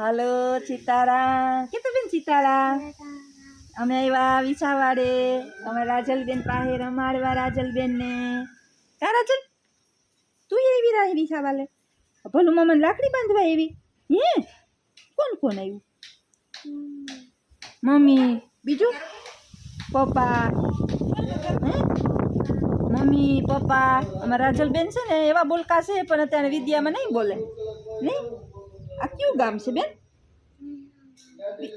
હાલો ચિતારા કેતો બેન સીતારામ અમે આવ્યા વિછાવાડે અમે રાજલબેન પાસે રમાડવા રાજલબેન ને કા રાજલ? તું એવી રાહી વિછાવાલે ભલું મમ્મી લાકડી બાંધવા એવી? હે? કોણ કોણ આવ્યું? મમ્મી, બીજું? પપ્પા. મમ્મી, પપ્પા. અમારા રાજલબેન છે ને એવા બોલકા છે, પણ અત્યારે વિદ્યામાં નહીં બોલે. નહીં? આ કયું ગામ છે બેન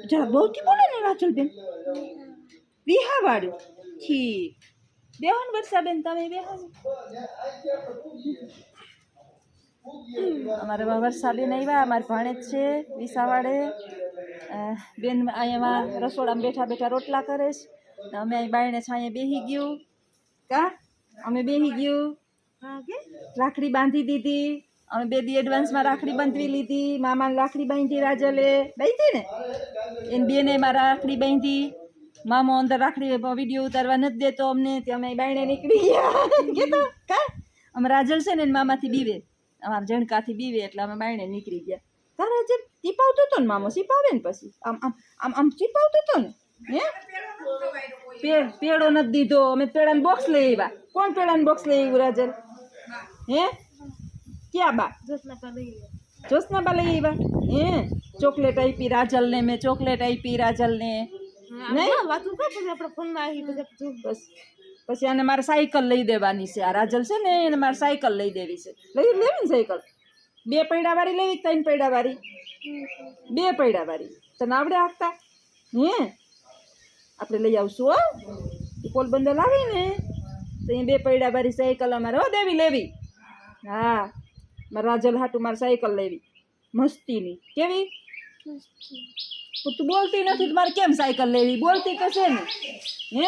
જરા બહુથી બોલે ને રાજલબેન વિહાવાડું ઠીક બેહન વર્ષાબેન તમે બેહન અમારે વર્ષાબેન આવ્યા અમારે ભાણેજ છે વિસાવાડે બેન અહીંયામાં રસોડામાં બેઠા બેઠા રોટલા કરે છે અમે અહીં બાયણે છાંયે બેહી ગયું કા અમે બેસી ગયું રાખડી બાંધી દીધી અમે બે દી એડવાન્સમાં રાખડી બાંધવી લીધી, મામાને રાખડી બાંધી રાજલે. બાંધી ને? એને બેને મારા રાખડી બાંધી. મામો અંદર રાખડી વીડિયો ઉતારવા નથી દેતો અમને, તે અમે બાયણે નીકળી ગયા. કેતો, કા? અમે રાજલ છે ને મામાથી બીવે. અમારા જણકાથી બીવે, એટલે અમે બાયણે નીકળી ગયા. તારા રાજલ? ચીપાવતો હતો ને મામો? ચીપાવે ને પછી? આમ આમ આમ આમ ચીપાવતો હતો ને? હે? પેડો નથી દીધો. અમે પેડાનું બોક્સ લઈ આવ્યા. કોણ પેડાનું બોક્સ લઈ આવ્યું રાજલ? હે? ક્યાં બા જોશના બા લઈ આવ્યા હે ચોકલેટ આપી રાજલને મેં ચોકલેટ આપી રાજલને નહીં બસ પછી આને મારે સાયકલ લઈ દેવાની છે આ રાજલ છે ને એને મારે સાયકલ લઈ દેવી છે લઈ લેવી ને સાયકલ બે પૈડા વાળી લેવી કે ત્રણ પૈડા વાળી બે પૈડા વાળી તને આવડે હાંકતા હે આપણે લઈ આવશું હો એ પોલબંદર આવી ને તો એ બે પૈડા વાળી સાયકલ અમારે હો દેવી લેવી હા મારે રાજલ હાટું મારે સાયકલ લેવી. મસ્તીની. કેવી? તું બોલતી નથી તો મારે કેમ સાયકલ લેવી? બોલતી કશે ને. હે?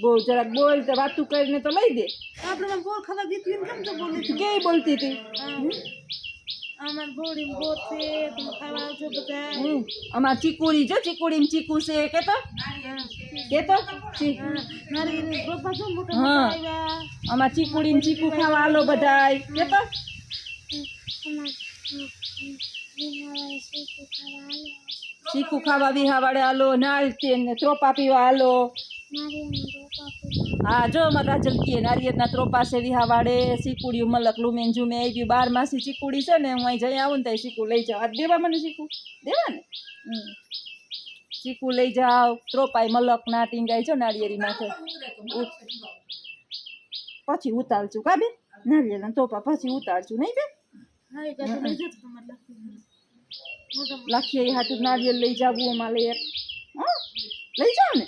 બહુ જરાક બોલ તો વાતું કરીને તો લઈ દે. આપણે બોલ ખરાબ દીકરી કેમ તો બોલી કે બોલતી હતી? અમાર બોડી બોર છે ખાવા આવજો બધા. અમાર ચીકુરી જો ચીકુડી ચીકુ છે કે તો કે તો ચી- મારી પપ્પા હા. અમાર ચીકુડી ચીકુ ખાવા આલો બધાય. ચીકુ ખાવા વિહાવાડે આલો, નાળ ત્રોપા પીવા આલો. હા, જો મારા જલ્દી નારિયેળના ત્રોપા છે વિહાવાડે ચીકુડી મલક લુમેન ઝુમે આવી ગયું. બાર માસી ચીકુડી છે ને, હું અહીં જઈ આવું ને ત્યાં ચીકુ લઈ જાઉં. આ દેવા મને ચીકુ? દેવા ને હમ. ચીકુ લઈ જાઓ. ત્રોપાઈ મલક ના ટીંગાય છો નાળિયેરી માથે. પછી ઉતારશું. કા બેન? નાળિયેરના ત્રોપા પછી ઉતારશું. નહીં બેન? લાખીએ હાટું નાળિયેર લઈ જાવું અમારે એક. હા? લઈ જાઓ ને.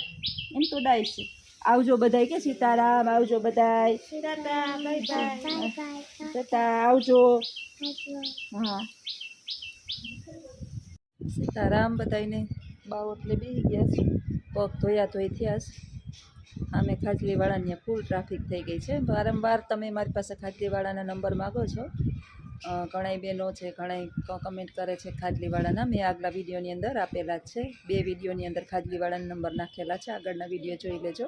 એમ તો ડાય છે. આવજો બધાય કે સીતારામ આવજો બધાય. આવજો. હા. સીતારામ બધાયને. બાવ એટલે બેસી ગયા છે. પગ ધોયા ધોઈ થયા છે. અમે ખાજલીવાળાની ફૂલ ટ્રાફિક થઈ ગઈ છે. વારંવાર તમે મારી પાસે ખાજલીવાળાના નંબર માગો છો. ઘણાય બહેનો છે, ઘણાય કમેન્ટ કરે છે ખાજલીવાળાના. મેં આગલા વિડીયોની અંદર આપેલા છે. બે વિડીયોની અંદર ખાજલીવાળાના નંબર નાખેલા છે. આગળના વીડિયો જોઈ લેજો.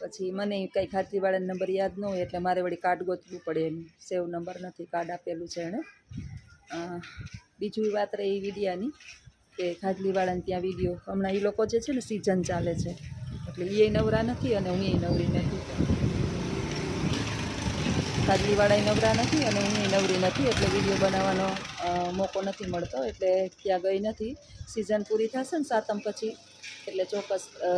પછી મને કંઈ ખાજલીવાળાનો નંબર યાદ ન હોય એટલે મારે વળી કાર્ડ ગોતવું પડે એમ. સેવ નંબર નથી કાર્ડ આપેલું છે એણે. બીજું વાત રહી વિડીયાની કે ખાજલીવાળાને ત્યાં વીડિયો હમણાં એ લોકો જે છે ને સિઝન ચાલે છે. એટલે એ નવરા નથી અને હું એ નવરી નથી. ખાજલીવાળા નવરા નથી અને હું નવરી નથી એટલે વીડિયો બનાવવાનો મોકો નથી મળતો. એટલે ત્યાં ગઈ નથી. સિઝન પૂરી થશે ને સાતમ પછી. એટલે ચોક્કસ અ,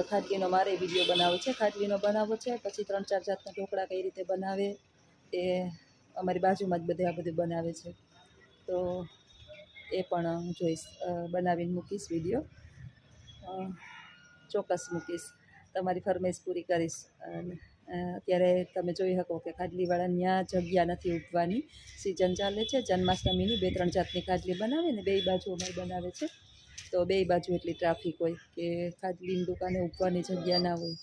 મારે વીડિયો બનાવવો છે. ખાજલીનો બનાવવો છે પછી ત્રણ ચાર જાતના ઢોકળા કઈ રીતે બનાવે એ અમારી બાજુમાં જ બધે આ બધું બનાવે છે. તો એ પણ જોઈશ. બનાવીને મૂકીશ વીડિયો. ચોક્કસ મૂકીશ. તમારી ફરમાઈશ પૂરી કરીશ. અત્યારે તમે જોઈ શકો કે ખાજલીવાળા ત્યાં જગ્યા નથી ઉગવાની. સિઝન ચાલે છે. જન્માષ્ટમીની બે ત્રણ જાતની ખાજલી બનાવે ને બે બાજુ અમે બનાવે છે. તો બે બાજુ એટલી ટ્રાફિક હોય કે ખાજલીની દુકાને ઉગવાની જગ્યા ના હોય.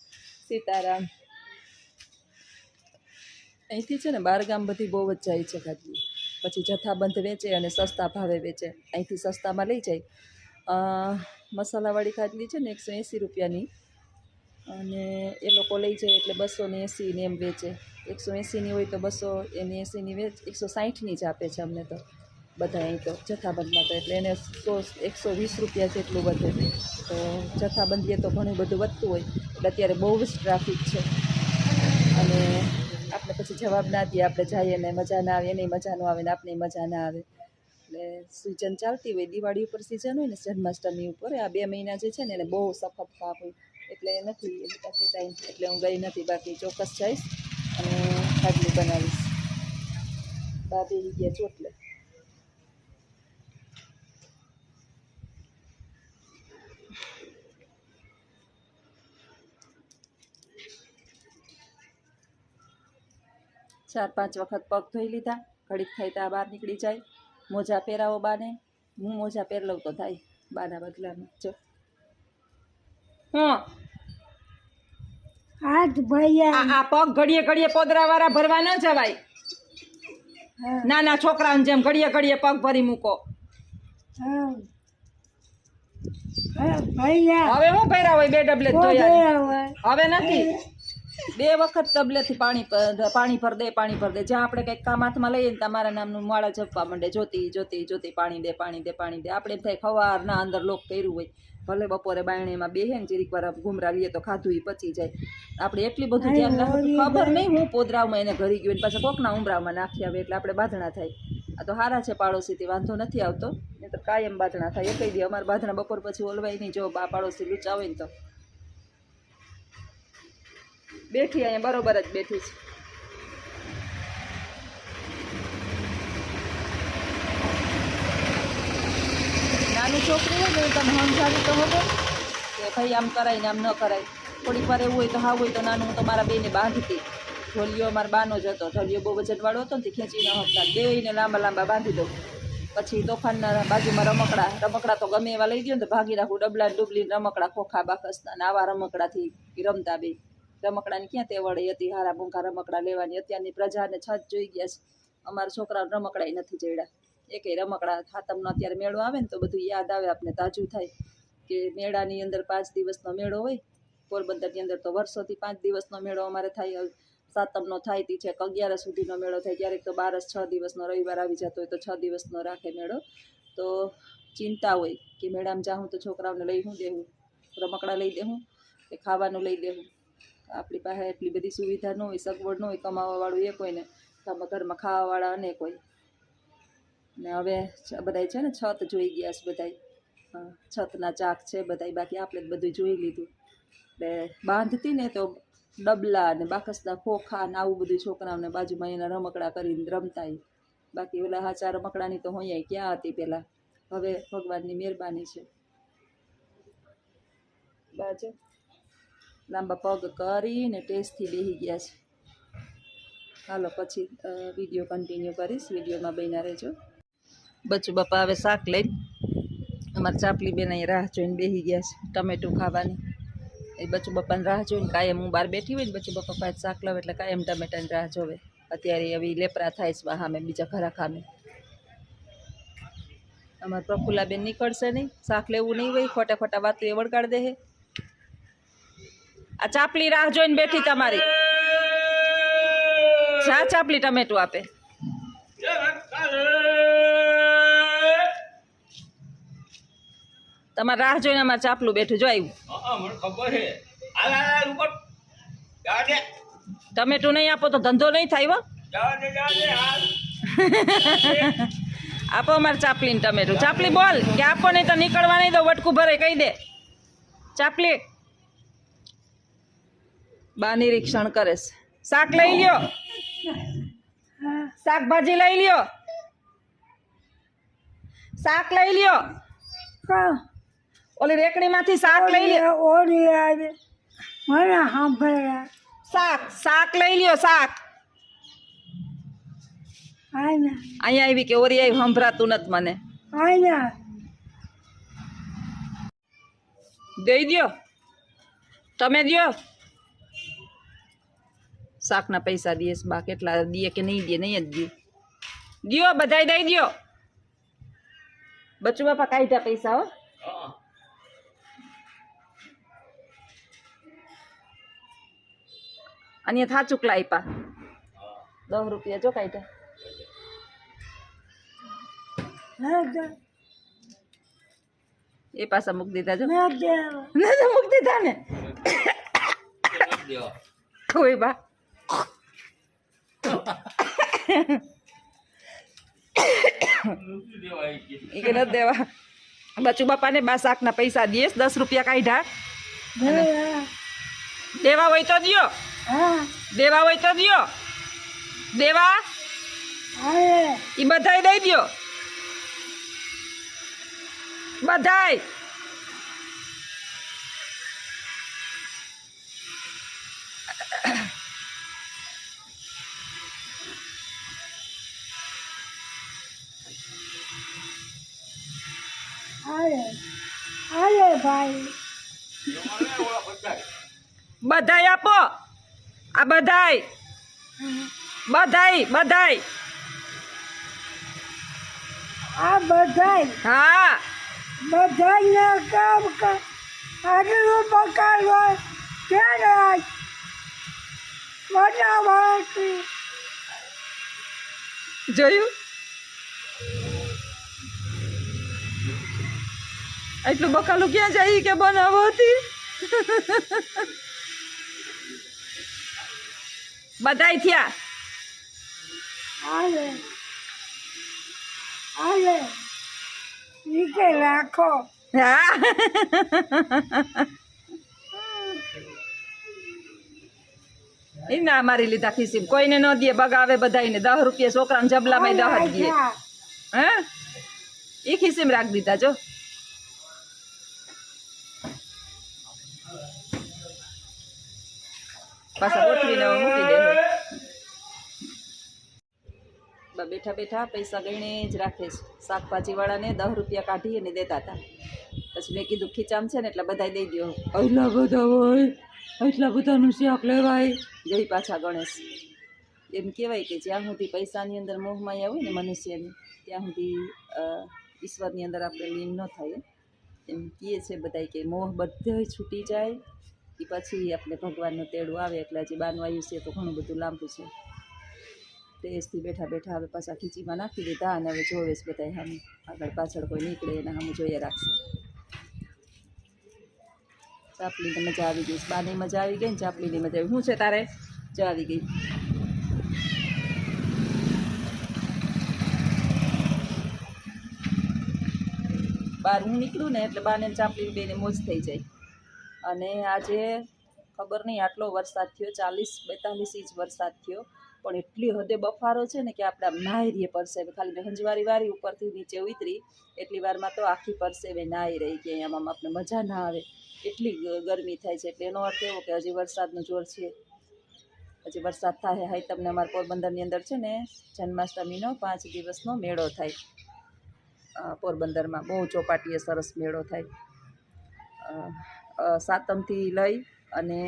સીતારામ. અહીંથી છે ને બારગામ બધી બહુ જ જાય છે ખાજલી પછી જથ્થાબંધ વેચે અને સસ્તા ભાવે વેચે. અહીંથી સસ્તામાં લઈ જાય. મસાલાવાળી ખાજલી છે ને એકસો એંસી રૂપિયાની. અને એ લોકો લઈ જાય એટલે બસો ને એંસીને એમ વેચે. એકસો એંસીની હોય તો બસો એને એંસીની વેચ, એકસો સાઠની જ આપે છે અમને તો બધા અહીં તો જથ્થાબંધમાં તો. એટલે એને સો, એકસો વીસ રૂપિયા જેટલું વધે. તો જથ્થાબંધીએ તો ઘણું બધું વધતું હોય, એટલે અત્યારે બહુ જ ટ્રાફિક છે. અને આપણે પછી જવાબ ના દઈએ આપણે જઈએ ને મજા ના આવે એને મજા ન આવે ને આપણે મજા ના આવે. એટલે સિઝન ચાલતી હોય, દિવાળી ઉપર સિઝન હોય ને, જન્માષ્ટમી ઉપર, આ બે મહિના જે છે ને, એને બહુ સખત થાપ હોય. એટલે નથી, એની ટાઈમ એટલે હું ગઈ નથી, બાકી ચોક્કસ જઈશ અને ખાટલી બનાવીશ. ભાભી ગયા ચોટલે. ચાર પાંચ વખત પગ ધોઈ લીધા ઘડીક થાય ત્યાં બહાર નીકળી જાય. મોજા પહેરાવો બાને. હું મોજા પહેરલો તો થાય બાના બદલામાં. જો. હું. હાથ ભૈયા આ પગ ઘડીએ ઘડીએ પોદરાવાળા ભરવા ન જવાય. નાના છોકરાઓને જેમ ઘડીએ ઘડીએ પગ ભરી મૂકો. હવે હું પહેરા હોય બે ડબલે હવે નથી. બે વખત તબલેથી પાણી પાણી ભર દે પાણી ભર દે. જ્યાં આપણે કંઈક કામ હાથમાં લઈએ ને તમારા નામનું માળા જપવા માંડે. જોતી જોતી જોતી પાણી દે પાણી દે પાણી દે. આપણે એમ થાય ખવારના અંદર લોક કર્યું હોય. ભલે બપોરે બાયણીમાં બેહે ને ચીરીક વાર ગુમરા લઈએ તો ખાધું ઈ પચી જાય. આપણે એટલી બધું ધ્યાન રાખવું ખબર નહીં હું પોદરાવમાં એને ઘરી ગયું પાછા કોકના ઉમરાવમાં નાખી આવે એટલે આપણે બાધણા થાય. આ તો હારા છે પાડોશીથી વાંધો નથી આવતો. નહીં તો કાયમ બાધણા થાય. એ કહી દે અમારા બાધણા બપોર પછી ઓલવાય નહીં. જો બા પાડોશી લૂચા હોય ને તો. બેઠી અહીંયા બરોબર જ બેઠી છે. નાનું છોકરું હોય ને તમે સમજાવી તો હતો કે ભાઈ આમ કરાય ને આમ ન કરાય. થોડીક વાર એવું હોય તો હા હોય તો નાનું હું તો મારા બેને બાંધતી. ઢોલિયો મારા બાનો જ હતો. ઢોલિયો બહુ વજનવાળો હતો ને ખેંચી ન હકતા. બેને લાંબા લાંબા બાંધી દઉં. પછી તોફાનના બાજુમાં રમકડા. રમકડા તો ગમે એવા લઈ ગયો ને તો ભાગી રાખું. ડબલા ડુબલી રમકડા, ખોખા, બાકસના આવા રમકડાથી રમતા બે રમકડાની ક્યાં તે વળી હતી? હારા ભૂંખા રમકડા લેવાની અત્યારની પ્રજાને છત જોઈ ગયા છે. અમારા છોકરાઓને રમકડાય નથી જડ્યા. એકેય રમકડા ખાતમનો અત્યારે મેળો આવે ને તો બધું યાદ આવે આપણે તાજું થાય કે મેળાની અંદર પાંચ દિવસનો મેળો હોય. પોરબંદરની અંદર તો વર્ષોથી પાંચ દિવસનો મેળો અમારે થાય. સાતમનો થાય, તી છે અગિયારસ સુધીનો મેળો થાય. ક્યારેક તો બારસ છ દિવસનો રવિવાર આવી જતો હોય તો છ દિવસનો રાખે મેળો. તો ચિંતા હોય કે મેળામાં જાઉં તો છોકરાઓને લઈ હું દેવું? રમકડા લઈ દેવું કે ખાવાનું લઈ દેવું? આપણી પાસે એટલી બધી સુવિધા ન હોય, સગવડ ન હોય કમાવાવાળું એ કોઈને. આમાં ઘરમાં ખાવાવાળા અને કોઈ. ને હવે બધાય છે ને છત જોઈ ગયા છે બધાય. છતના ચાક છે બધાય. બાકી આપણે બધું જોઈ લીધું. એટલે બાંધતી ને તો ડબલા ને બાકસના ખોખા ને આવું બધું છોકરાઓને બાજુમાં એના રમકડા કરીને રમતા બાકી ઓલા હાચા રમકડાની તો અહીંયા ક્યાં હતી પહેલાં હવે ભગવાનની મહેરબાની છે. બાજુ. લાંબા પગ કરીને ટેસ્ટથી બેસી ગયા છે. હાલો, પછી વીડિયો કન્ટિન્યુ કરીશ. વિડીયોમાં બન્યા રહેજો. બચ્ચું બાપા હવે શાક લઈને અમારા ચાપલી બેન અહીં રાહ જોઈને બેસી ગયા છે, ટમેટું ખાવાની. એ બચ્ચું બાપાની રાહ જોઈને કાયમ હું બહાર બેઠી હોય ને બચ્ચું બાપા પાસે શાક લાવે એટલે કાયમ ટમેટાની રાહ જોવે. અત્યારે એવી લેપરા થાય છે સામે બીજા ઘરા ખામે અમારા પ્રફુલ્લાબેન નીકળશે નહીં, શાક લેવું નહીં હોય, ખોટા ખોટા વાતો એ વળગાડ દે આ ચાપલી રાહ જોઈને બેઠી તમારી. ચા ચાપલી ટમેટું આપે. તમારે રાહ જોઈને અમારે ચાપલું બેઠું જો આવ્યું ટમેટું નહીં આપો તો ધંધો નહીં થાય આપો અમારે ચાપલીને ટમેટું. ચાપલી બોલ કે આપો નહીં તો નીકળવા નહીં દો વટકું ભરે કહી દે. ચાપલી બા નિરીક્ષણ કરે છે. શાક લઈ લ્યો. શાકભાજી લઈ લ્યો. શાક લઈ લ્યો. ઓલી રેકડીમાંથી શાક લઈ લ્યો. ઓરી આવે. મને સાંભળ્યા. શાક શાક લઈ લ્યો શાક. અહીંયા આવી કે ઓરી આવી સંભળાતું નથી મને. દઈ દો તમે દ્યો. શાકના પૈસા દેશ બા કેટલા દે કે નહીં દે નહીં જ દે. દો બધાય દઈ દ્યો. બચ્ચુ બાપા કાઢ્યા પૈસા હો. અને થા ચૂકલા આપ્યા. દસ રૂપિયા જો કાઢ્યા. એ પાછા મૂકી દીધા જો. મૂકી દીધા ને. કોઈ બા. એ કે. નથી દેવા. બચુ બાપાને બા શાકના પૈસા દઈશ દસ રૂપિયા કાઢ્યા. દેવા હોય તો દિયો. દેવા હોય તો દિયો. દેવા એ બધાય દઈ દ્યો. બધાય. આવે આવે ભાઈ. બધાય. આપો. આ બધાય. બધાય બધાય. આ બધાય. હા. બધાને કામ કર આટલું પકાડવા ક્યારે આજ બનાવવાથી જોયું? એટલું બકાલું ક્યાં જાય કે બનાવો હતી? બધાય થયા? આલે આલે નીચે રાખો. હા. એ ના મારી લીધા ખીસીમ. કોઈને ન દે બગાવે બધાને દહ રૂપિયા છોકરાને જબલામાં દહ દે. હે? એ ખીસીમ રાખી દીધા જો. પાછા ગોઠવીને મૂકી દે બેઠા બેઠા પૈસા ગણીને જ રાખે છે. શાકભાજીવાળાને દસ રૂપિયા કાઢી અને દેતા હતા. પછી મેં કીધું, ખીચામ છે ને એટલે બધાય દઈ દો એટલા બધા હોય? એટલા બધાનું શાક લેવાય? જઈ પાછા ગણેશ. એમ કહેવાય કે જ્યાં સુધી પૈસાની અંદર મોહમાં હોય ને મનુષ્યની, ત્યાં સુધી ઈશ્વરની અંદર આપણે લીન ન થાય એમ. કહે છે બધાય કે મોહ બધે છૂટી જાય. એ પછી આપણે ભગવાનનું તેડું આવે એટલે હજી બાનું છે તો ઘણું બધું લાંબુ છે. તેજથી બેઠા બેઠા હવે પાછા ખીચીમાં નાખી દીધા અને હવે જોવે છે બધા સામે આગળ પાછળ કોઈ નીકળે એને સામે જોઈએ રાખશે. ચાપલીની મજા આવી ગઈ બાની મજા આવી ગઈ ને ચાપલીની મજા આવી શું છે તારે? જો આવી ગઈ. બહાર હું નીકળું ને એટલે બાને ચાપલી બેને મોજ થઈ જાય. અને આજે ખબર નહીં આટલો વરસાદ થયો, ચાલીસ બેતાલીસ ઇંચ વરસાદ થયો. પણ એટલી હદે બફારો છે ને કે આપણે આમ નાહી રહીએ પરસેવે ખાલી હંજવારી વારી ઉપરથી નીચે ઉતરી, એટલી વારમાં તો આખી પરસેવે નાહી રહી કે આમાં આપણે મજા ના આવે. એટલી ગરમી થાય છે. એટલે એનો અર્થ એવો કે હજી વરસાદનું જોર છે. હજી વરસાદ થાય હાઈ તમને અમારા પોરબંદરની અંદર છે ને જન્માષ્ટમીનો પાંચ દિવસનો મેળો થાય. પોરબંદરમાં બહુ ચોપાટીએ સરસ મેળો થાય. સાતમથી લઈ અને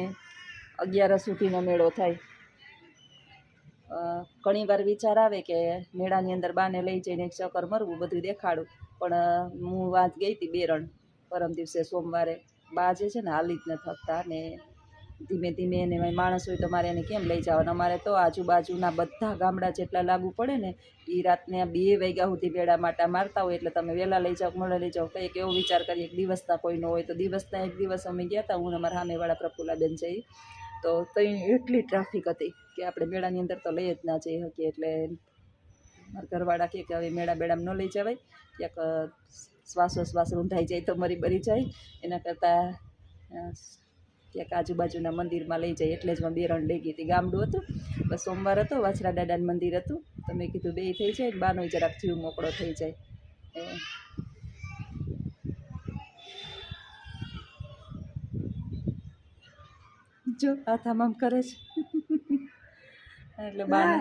અગિયારસ સુધીનો મેળો થાય. ઘણીવાર વિચાર આવે કે મેળાની અંદર બાને લઈ જઈને એક ચક્કર મરવું, બધું દેખાડું. પણ હું વાત ગઈ હતી બેરણ પરમ દિવસે સોમવારે. બા જે છે ને હાલી જ ન થકતા ને ધીમે ધીમે એને માણસ હોય તો મારે એને કેમ લઈ જવાના? અમારે તો આજુબાજુના બધા ગામડા જેટલા લાગુ પડે ને એ રાતને બે વાગ્યા સુધી વેળા માટા મારતા હોય એટલે તમે વહેલા લઈ જાઓ મોડા લઈ જાઓ, કંઈક એવો વિચાર કરીએ એક દિવસના કોઈનો હોય તો દિવસના એક દિવસ અમે ગયા હતા હું અમારા સામેવાળા પ્રફુલાબેન જઈ. તો ત્યાં એટલી ટ્રાફિક હતી કે આપણે મેળાની અંદર તો લઈ જ ના જઈ શકીએ એટલે મારા ઘરવાળા કહે કે હવે મેળા બેડામાં ન લઈ જવાય. ક્યાંક શ્વાસોશ્વાસ રૂંધાઈ જાય તો મરી બરી જાય. એના કરતાં ક્યાંક આજુબાજુના મંદિરમાં લઈ જાય એટલે જ મેં બેરણ લઈ ગઈ હતી. ગામડું હતું. બસ સોમવાર હતો વાછરા દાદાનું મંદિર હતું. તો મેં કીધું બે થઈ જાય બાનો જરાક જીવ મોકળો થઈ જાય. જો આ આમ કરે છે. એટલે બાને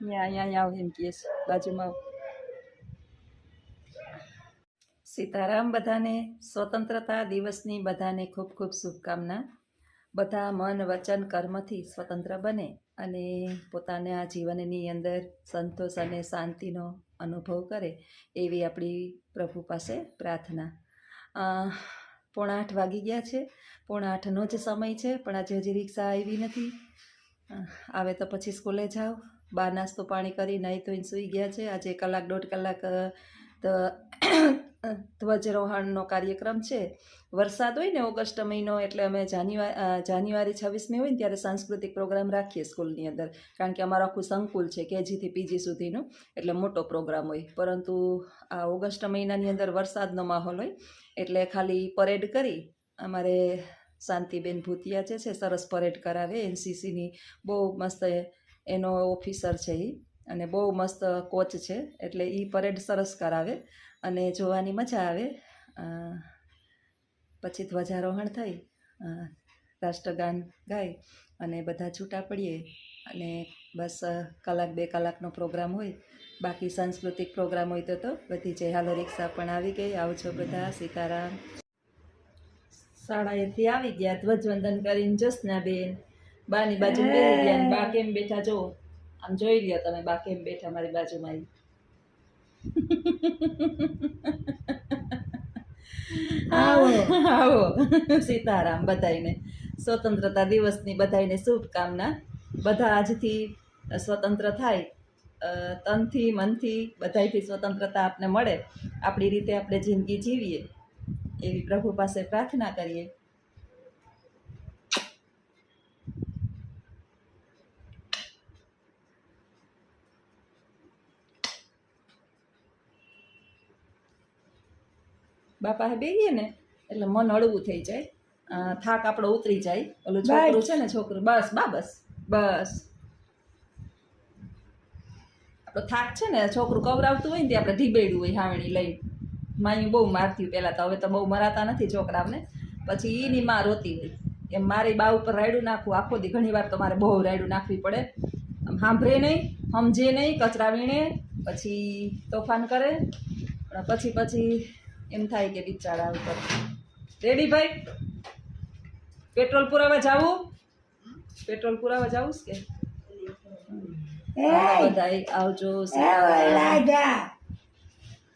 અહીંયા અહીંયા આવ એમ કહે છે. બાજુમાં આવ. સીતારામ બધાને સ્વતંત્રતા દિવસની બધાને ખૂબ ખૂબ શુભકામના. બધા મન, વચન, કર્મથી સ્વતંત્ર બને અને પોતાના જીવનની અંદર સંતોષ અને શાંતિનો અનુભવ કરે એવી આપણી પ્રભુ પાસે પ્રાર્થના. પોણા આઠ વાગી ગયા છે. પોણા આઠનો જ સમય છે, પણ આજે હજી રિક્ષા આવી નથી. આવે તો પછી સ્કૂલે જાઓ. બહાર નાસ્તો પાણી કરી નહીં તો સૂઈ ગયા છે. આજે કલાક દોઢ કલાક તો ધ્વજરોહણનો કાર્યક્રમ છે. વરસાદ હોય ને ઓગસ્ટ મહિનો એટલે અમે જાન્યુઆરી જાન્યુઆરી છવ્વીસમી હોય ને ત્યારે સાંસ્કૃતિક પ્રોગ્રામ રાખીએ સ્કૂલની અંદર. કારણ કે અમારું આખું સંકુલ છે, કેજીથી પીજી સુધીનું, એટલે મોટો પ્રોગ્રામ હોય. પરંતુ આ ઓગસ્ટ મહિનાની અંદર વરસાદનો માહોલ હોય, એટલે ખાલી પરેડ કરી અમારે શાંતિબેન ભૂતિયા જે છે, સરસ પરેડ કરાવે. એનસીસીની બહુ મસ્ત એનો ઓફિસર છે એ અને બહુ મસ્ત કોચ છે, એટલે એ પરેડ સરસ કરાવે. અને જોવાની મજા આવે. પછી ધ્વજારોહણ થઈ. રાષ્ટ્રગાન ગાય અને બધા છૂટા પડીએ. અને બસ કલાક બે કલાકનો પ્રોગ્રામ હોય. બાકી સાંસ્કૃતિક પ્રોગ્રામ હોય તો તો બધી જય હાલો રિક્ષા પણ આવી ગઈ. આવજો બધા. સીતારામ. શાળાએથી આવી ગયા. ધ્વજવંદન કરીને જસનાબેન. બાની બાજુ બેસી ગયા બા કેમ બેઠા. જો, આમ જોઈ લ્યો તમે બા કેમ બેઠા મારી બાજુમાં. આવો. આવો. સીતારામ બધાયને. સ્વતંત્રતા દિવસની બધાયને શુભકામના. બધા આજથી સ્વતંત્ર થાય. તનથી, મનથી બધાયથી સ્વતંત્રતા આપને મળે. આપણી રીતે આપણે જિંદગી જીવીએ. એવી પ્રભુ પાસે પ્રાર્થના કરીએ. બાપા બેહીએ ને એટલે મન હળવું થઈ જાય. થાક આપણો ઉતરી જાય. ઓલું છોકરું છે ને છોકરું બસ બા બસ બસ. આપણો થાક છે ને છોકરું કવરાવતું હોય ને તે આપણે ઢીબેડું હોય હાવણી લઈને. માયું બહુ મારતી પહેલાં તો હવે તો બહુ મરાતા નથી છોકરાઓને. પછી એની માં રોતી હોય. એમ મારી બા ઉપર રાયડું નાખવું આખો દી ઘણી વાર તો મારે બહુ રાયડું નાખવી પડે. આમ સાંભળે નહીં સમજે નહીં કચરા વીણે પછી તોફાન કરે. પછી પછી એમ થાય કે બિચારા ઉપર. રેડી ભાઈ? પેટ્રોલ પુરાવા જાવું? પેટ્રોલ પુરાવા જાવું કે? બધા આવજો